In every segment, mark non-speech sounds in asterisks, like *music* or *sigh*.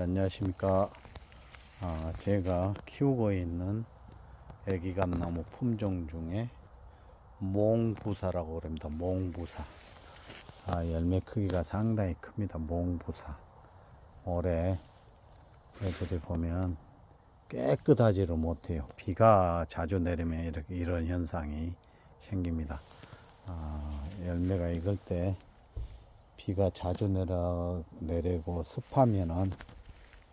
안녕하십니까. 아, 제가 키우고 있는 애기감나무 품종 중에 몽부사라고 그럽니다. 몽부사. 아, 열매 크기가 상당히 큽니다. 몽부사. 올해 애들이 보면 깨끗하지를 못해요. 비가 자주 내리면 이렇게 이런 현상이 생깁니다. 아, 열매가 익을 때 비가 자주 내려 내리고 습하면은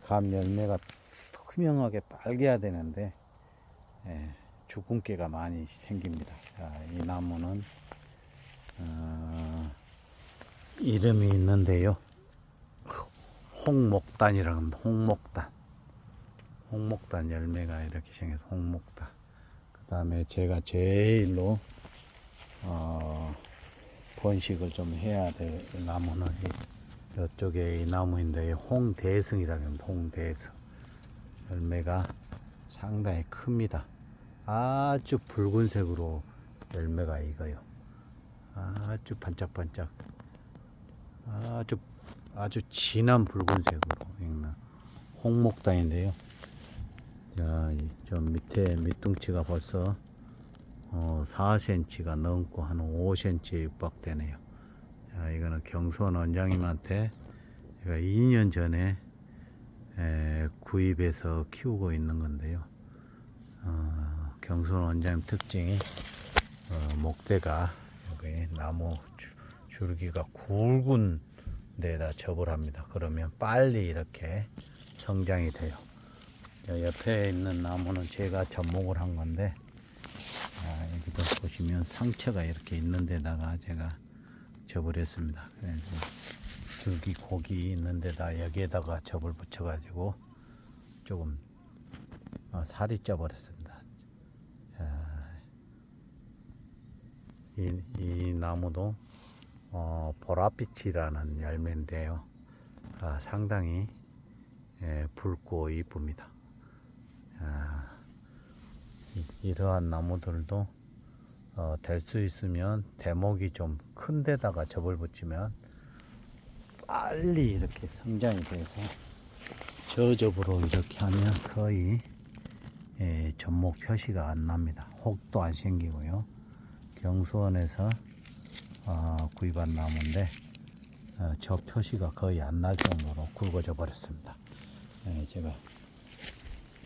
감 열매가 투명하게 빨개야 되는데 예, 주근깨가 많이 생깁니다. 자, 이 나무는 어, 이름이 있는데요. 홍목단이라고 합니다. 홍목단. 홍목단 열매가 이렇게 생겨서 홍목단. 그 다음에 제가 제일로 어, 번식을 좀 해야 될 나무는 이, 이쪽에 이 나무인데 홍대승이라고 합니다. 홍대승. 열매가 상당히 큽니다. 아주 붉은색으로 열매가 익어요. 아주 반짝반짝. 아주 아주 진한 붉은색으로 익는 홍목단인데요. 자, 이저 밑에 밑둥치가 벌써 어, 4cm가 넘고 한 5cm에 육박되네요. 자, 이거는 경수원 원장님한테 제가 2년 전에 에, 구입해서 키우고 있는 건데요. 어, 경수원 원장님 특징이 어, 목대가 여기 나무 줄- 줄기가 굵은 데다 접을 합니다. 그러면 빨리 이렇게 성장이 돼요. 자, 옆에 있는 나무는 제가 접목을 한 건데 아, 여기도 보시면 상처가 이렇게 있는 데다가 제가 접을 했습니다. 그래서 줄기 고기 있는 데다 여기에다가 접을 붙여 가지고 조금 어, 살이 쪄버렸습니다. 자, 이, 이 나무도 어, 보랏빛이라는 열매인데요. 아, 상당히 예, 붉고 이쁩니다. 아, 이- 이러한 나무들도 어, 될 수 있으면 대목이 좀 큰 데다가 접을 붙이면 빨리 이렇게 성장이 돼서 저접으로 이렇게 하면 거의 예, 접목 표시가 안 납니다. 혹도 안 생기고요. 경수원에서 어, 구입한 나무인데 어, 저 표시가 거의 안 날 정도로 굵어져 버렸습니다. 예, 제가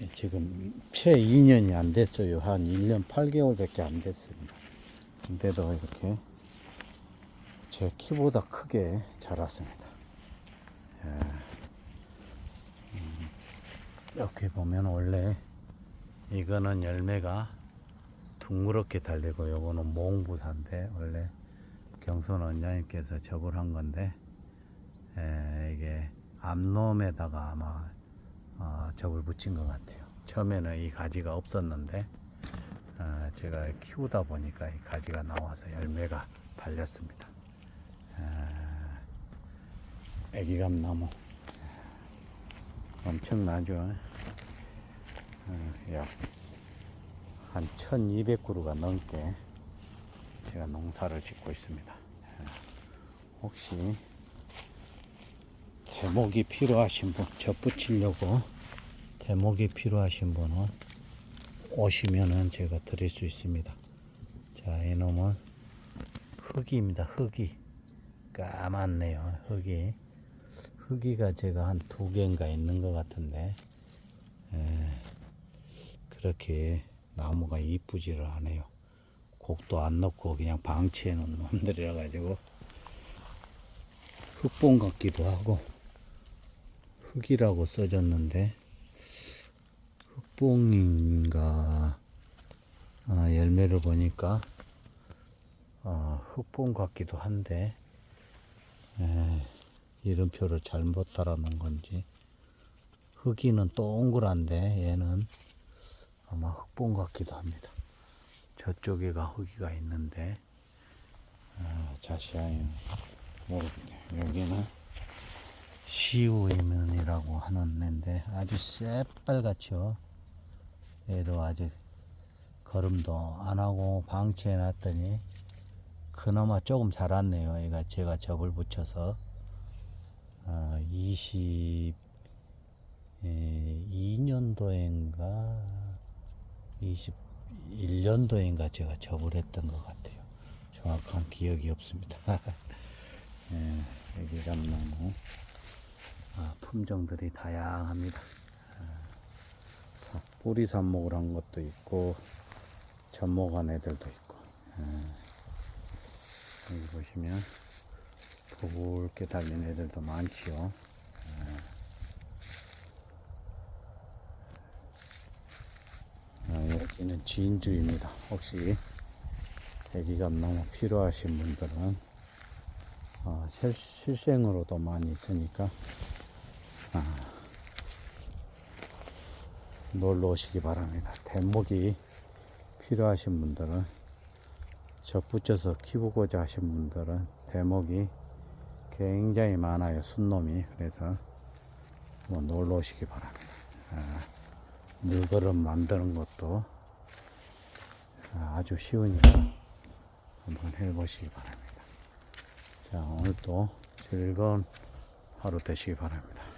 예, 지금 채 2년이 안 됐어요. 한 1년 8개월 밖에 안 됐습니다. 근데도 이렇게 제 키보다 크게 자랐습니다. 예. 음, 이렇게 보면 원래 이거는 열매가 둥그렇게 달리고 요거는 몽부사인데 원래 경선 원장님께서 접을 한 건데 에, 이게 암놈에다가 아마 어, 접을 붙인 것 같아요. 처음에는 이 가지가 없었는데 어, 제가 키우다 보니까 이 가지가 나와서 열매가 달렸습니다. 아, 애기감 나무 엄청나죠. 어, 약한 1200그루가 넘게 제가 농사를 짓고 있습니다. 어, 혹시 대목이 필요하신 분, 접붙이려고 대목이 필요하신 분은 오시면은 제가 드릴 수 있습니다. 자, 이놈은 흙입니다. 흙이 까맣네요. 흙이 흙이가 제가 한 두 개인가 있는 것 같은데 에, 그렇게 나무가 이쁘지를 않아요. 곡도 안 넣고 그냥 방치해 놓은 놈들이라 가지고 흙봉 같기도 하고 흙이라고 써졌는데 흙봉인가 아, 열매를 보니까 어, 흙봉 같기도 한데 에, 이름표를 잘못 달아놓은 건지 흙이는 동그란데 얘는 아마 흙봉 같기도 합니다. 저쪽에가 흙이가 있는데 아, 자세히 모르겠네요. 여기는 시우이면이라고 하는 애인데 아주 새빨갛죠. 얘도 아직 걸음도 안 하고 방치해 놨더니 그나마 조금 자랐네요. 얘가 제가 접을 붙여서 어, 20 20년도인가 21년도인가 제가 접을 했던 것 같아요. 정확한 기억이 없습니다. *laughs* 예, 여기 감나무 아, 품종들이 다양합니다. 뿌리 삽목을 한 것도 있고 접목한 애들도 있고 예. 여기 보시면 굵게 달린 애들도 많지요. 아, 여기는 진주입니다. 혹시 애기감 너무 필요하신 분들은 아, 실, 실생으로도 많이 있으니까 아, 놀러 오시기 바랍니다. 대목이 필요하신 분들은 저 붙여서 키우고자 하신 분들은 대목이 굉장히 많아요. 순놈이 그래서 한번 놀러 오시기 바랍니다. 아, 물그릇 만드는 것도 아주 쉬우니까 한번 해보시기 바랍니다. 자, 오늘도 즐거운 하루 되시기 바랍니다.